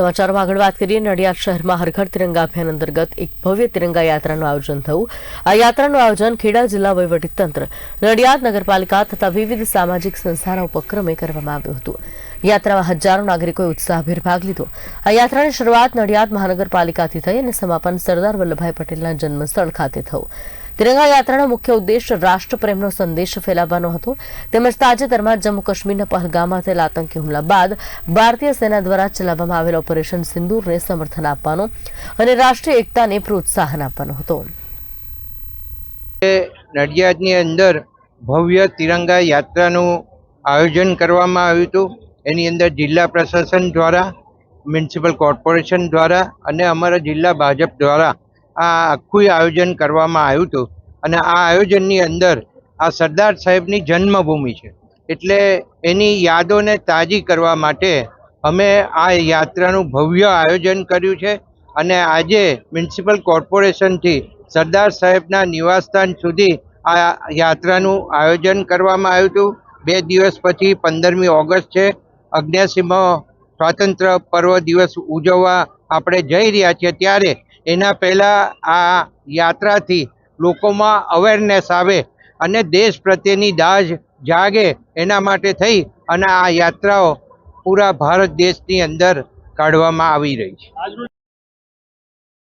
સમાચારમાં આગળ વાત કરીએ. નડિયાદ શહેરમાં હરઘર તિરંગા અભિયાન અંતર્ગત એક ભવ્ય તિરંગા યાત્રાનું આયોજન થયું. આ યાત્રાનું આયોજન ખેડા જિલ્લા વહીવટીતંત્ર, નડિયાદ નગરપાલિકા તથા વિવિધ સામાજિક સંસ્થાના ઉપક્રમે કરવામાં આવ્યું હતું. યાત્રામાં હજારો નાગરિકોએ ઉત્સાહભેર ભાગ લીધો. આ યાત્રાની શરૂઆત નડિયાદ મહાનગરપાલિકાથી થઈ અને સમાપન સરદાર વલ્લભભાઈ પટેલના જન્મસ્થળ ખાતે થયું. તિરંગા યાત્રાનો મુખ્ય ઉદ્દેશ રાષ્ટ્રપ્રેમનો સંદેશ ફેલાવવાનો હતો. તેમજ તાજેતરમાં જમ્મુ કાશ્મીરના પહલગામમાં થયેલા આતંકી હુમલા બાદ ભારતીય સેના દ્વારા ચલાવવામાં આવેલ ઓપરેશન સિંદૂરને સમર્થન આપવાનો અને રાષ્ટ્રીય એકતાને પ્રોત્સાહન આપવાનો હતો. નડિયાદની અંદર ભવ્ય તિરંગા યાત્રાનું આયોજન કરવામાં આવ્યું હતું. એની અંદર જિલ્લા પ્રશાસન દ્વારા, મ્યુનિસિપલ કોર્પોરેશન દ્વારા અને અમારા જિલ્લા ભાજપ દ્વારા આ આખું આયોજન કરવામાં આવ્યું હતું. અને આ આયોજનની અંદર આ સરદાર સાહેબની જન્મભૂમિ છે. એટલે એની યાદોને તાજી કરવા માટે અમે આ યાત્રાનું ભવ્ય આયોજન કર્યું છે. અને આજે મ્યુનિસિપલ કોર્પોરેશનથી સરદાર સાહેબના નિવાસસ્થાન સુધી આ યાત્રાનું આયોજન કરવામાં આવ્યું હતું. બે દિવસ પછી પંદરમી ઓગસ્ટ છે. અગ્નિયાસીમાં સ્વાતંત્ર્ય પર્વ દિવસ ઉજવવા આપણે જઈ રહ્યા છીએ ત્યારે એના પહેલાં આ યાત્રાથી લોકોમાં અવેરનેસ આવે અને દેશ પ્રત્યેની દાજ જાગે એના માટે થઈ અને આ યાત્રાઓ પૂરા ભારત દેશની અંદર કાઢવામાં આવી રહી છે.